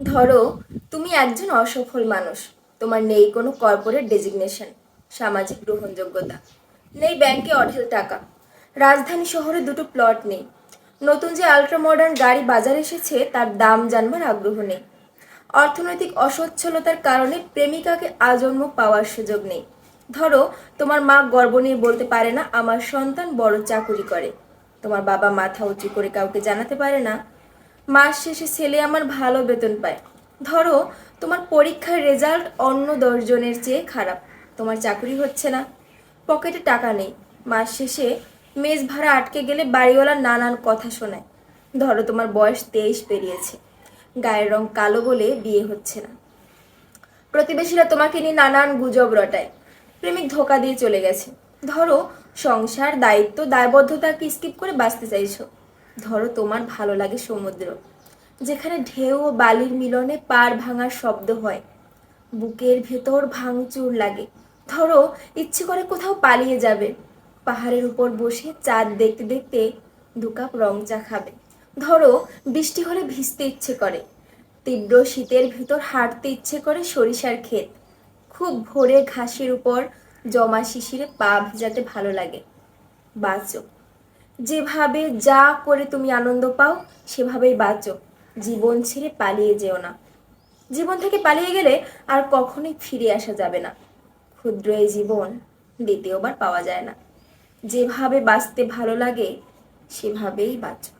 ধরো, তুমি একজন অসফল মানুষ। তোমার নেই কোনো কর্পোরেট ডেজিগনেশন সামাজিক গ্রহণযোগ্যতা। নেই ব্যাংকে অঢেল টাকা। রাজধানী শহরে দুটো প্লট নেই। নতুন যে আল্ট্রা মডার্ন গাড়ি বাজারে এসেছে, তার দাম জানবার আগ্রহ নেই। অর্থনৈতিক অসচ্ছলতার কারণে প্রেমিকাকে আজন্ম পাওয়ার সুযোগ নেই। ধরো, তোমার মা গর্ব নিয়ে বলতে পারে না, আমার সন্তান বড় চাকুরি করে। তোমার বাবা মাথা উঁচু করে কাউকে জানাতে পারে না। মাস শেষে ছেলে আমার ভালো বেতন পায়। ধরো, তোমার পরীক্ষার রেজাল্ট অন্য দশজনের চেয়ে খারাপ। তোমার চাকরি হচ্ছে না। পকেটে টাকা নেই। মাস শেষে মেজ ভাড়া আটকে গেলে বাড়িওয়ালা নানান কথা শোনায়। ধরো, তোমার বয়স তেইশ পেরিয়েছে। গায়ের রং কালো বলে বিয়ে হচ্ছে না। প্রতিবেশীরা তোমাকে নিয়ে নানান গুজব রটায়। প্রেমিক ধোকা দিয়ে চলে গেছে। ধরো, সংসার, দায়িত্ব, দায়বদ্ধতাকে স্কিপ করে বাঁচতে চাইছো। ধরো তোমার ভালো লাগে সমুদ্র, যেখানে ঢেউ ও বালির মিলনে পার ভাঙার শব্দ হয়। বুকের ভেতর ভাঙচুর লাগে। ধরো ইচ্ছে করে কোথাও পালিয়ে যাবে। পাহাড়ের উপর বসে চাঁদ দেখতে দেখতে দু কাপ রং চা খাবে। ধরো বৃষ্টি হলে ভিজতে ইচ্ছে করে। তীব্র শীতের ভিতর হাঁটতে ইচ্ছে করে সরিষার ক্ষেত। খুব ভোরে ঘাসের উপর জমা শিশিরে পা ভেজাতে ভালো লাগে। বাঁচো। যেভাবে যা করে তুমি আনন্দ পাও, সেভাবেই বাঁচো। জীবন ছেড়ে পালিয়ে যেও না। জীবন থেকে পালিয়ে গেলে আর কখনোই ফিরে আসা যাবে না। ক্ষুদ্র এই জীবন দ্বিতীয়বার পাওয়া যায় না। যেভাবে বাঁচতে ভালো লাগে, সেভাবেই বাঁচো।